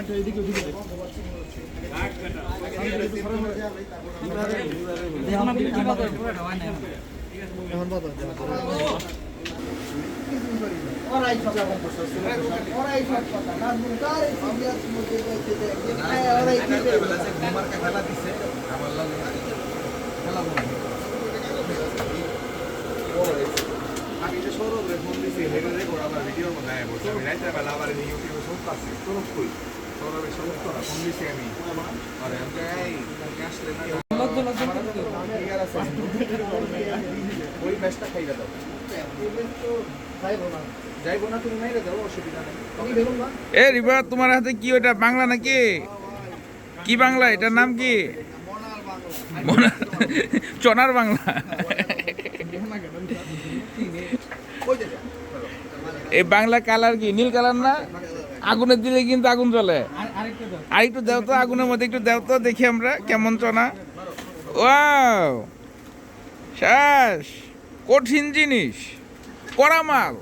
মাঠে এদিকে ওদিকে এখন আমি যে সৌরভ রে ফোন দিছি ভিডিওর বলছি আমি রাইতে বেলা আবার ইউটিউবে সব পাচ্ছি সৌরভ কই এ রিবা, তোমার হাতে কি ওটা বাংলা নাকি? কি বাংলা? এটার নাম কি? চনার বাংলা। এই বাংলা কালার কি? নীল কালার না? আগুনে দিলে কিন্তু আগুন জ্বলে। আর একটু দেও তো আগুনের মধ্যে একটু দেও তো দেখি আমরা কেমন চনা। ওয়াও শ্বাস কঠিন জিনিস কড়া মাল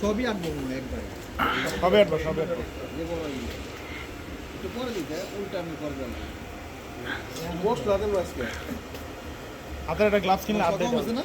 সবই আনব একবার সবে আসব সবে আসব একটু দিতে উল্টা আমি করবেন পোস্ট লাগানো আজকে হাতের একটা গ্লাভস কিনলে আছে না?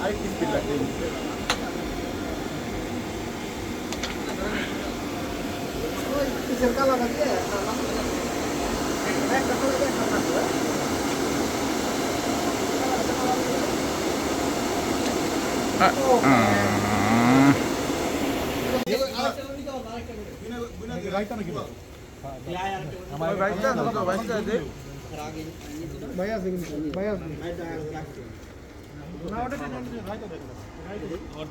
আরেকটি স্পিড লাগবে কিসের কালা থাকে একটা করে একটা থাকবে আহ, রাইতা নাকি আমার বাইকটা তো বাইকটা দে ভাই আছে কিন্তু ভাই আছে না ওটা রাইতা দেখ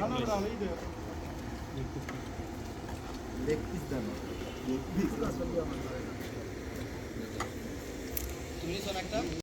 ভালো ওটা হলেই দে দেখতিস তুমি একটা।